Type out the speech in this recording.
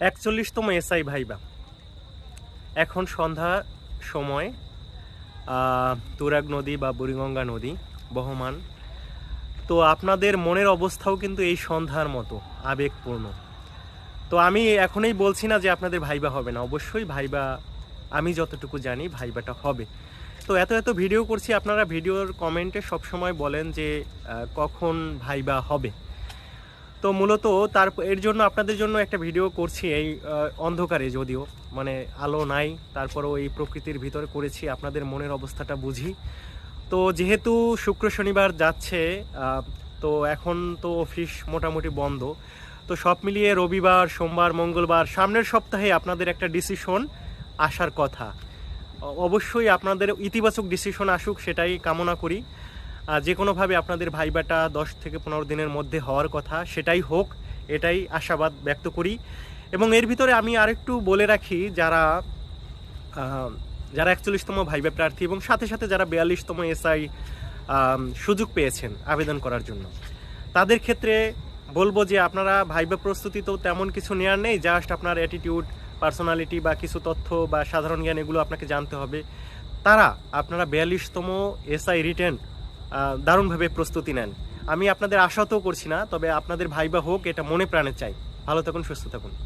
একচল্লিশতম SI viva. এখন সন্ধ্যা সময় তুরাগ নদী বা বুড়িগঙ্গা নদী, বহমান। তো আপনাদের মনের অবস্থাও কিন্তু এই সন্ধ্যার মতো, আবেগপূর্ণ। তো আমি এখনই বলছি না যে আপনাদের ভাইবা হবে না। অবশ্যই ভাইবা, আমি যতটুকু জানি ভাইবাটা হবে। তো এত এত ভিডিও করছি, আপনারা ভিডিওর কমেন্টে সবসময় বলেন যে কখন ভাইবা হবে। তো মূলত তার এর জন্য আপনাদের জন্য একটা ভিডিও করছি এই অন্ধকারে যদিও। মানে আলো নাই, তারপরেও এই প্রকৃতির ভিতরে করেছি, আপনাদের মনের অবস্থাটা বুঝি। তো যেহেতু শুক্র শনিবার যাচ্ছে তো এখন তো অফিস মোটামুটি বন্ধ। তো সব মিলিয়ে রবিবার, সোমবার, মঙ্গলবার, সামনের সপ্তাহে আপনাদের একটা ডিসিশন আসার কথা। অবশ্যই আপনাদের ইতিবাচক ডিসিশন আসুক, সেটাই কামনা করি। যে কোনোভাবে আপনাদের ভাইবাটা দশ থেকে পনেরো দিনের মধ্যে হওয়ার কথা, সেটাই হোক, এটাই আশাবাদ ব্যক্ত করি। এবং এর ভিতরে আমি আরেকটু বলে রাখি, যারা যারা একচল্লিশতম ভাইবা প্রার্থী এবং সাথে সাথে যারা বিয়াল্লিশতম এসআই সুযোগ পেয়েছেন আবেদন করার জন্য, তাদের ক্ষেত্রে বলব যে আপনারা ভাইবা প্রস্তুতি তো তেমন কিছু নেওয়ার নেই, জাস্ট আপনার অ্যাটিটিউড পার্সোনালিটি বা কিছু তথ্য বা সাধারণ জ্ঞান এগুলো আপনাকে জানতে হবে। তারা, আপনারা বিয়াল্লিশতম এসআই রিটেন দারুণভাবে প্রস্তুতি নেন। আমি আপনাদের আশাও করছি না, তবে আপনাদের ভাইবা হোক, এটা মনে প্রাণে চাই। ভালো থাকুন, সুস্থ থাকুন।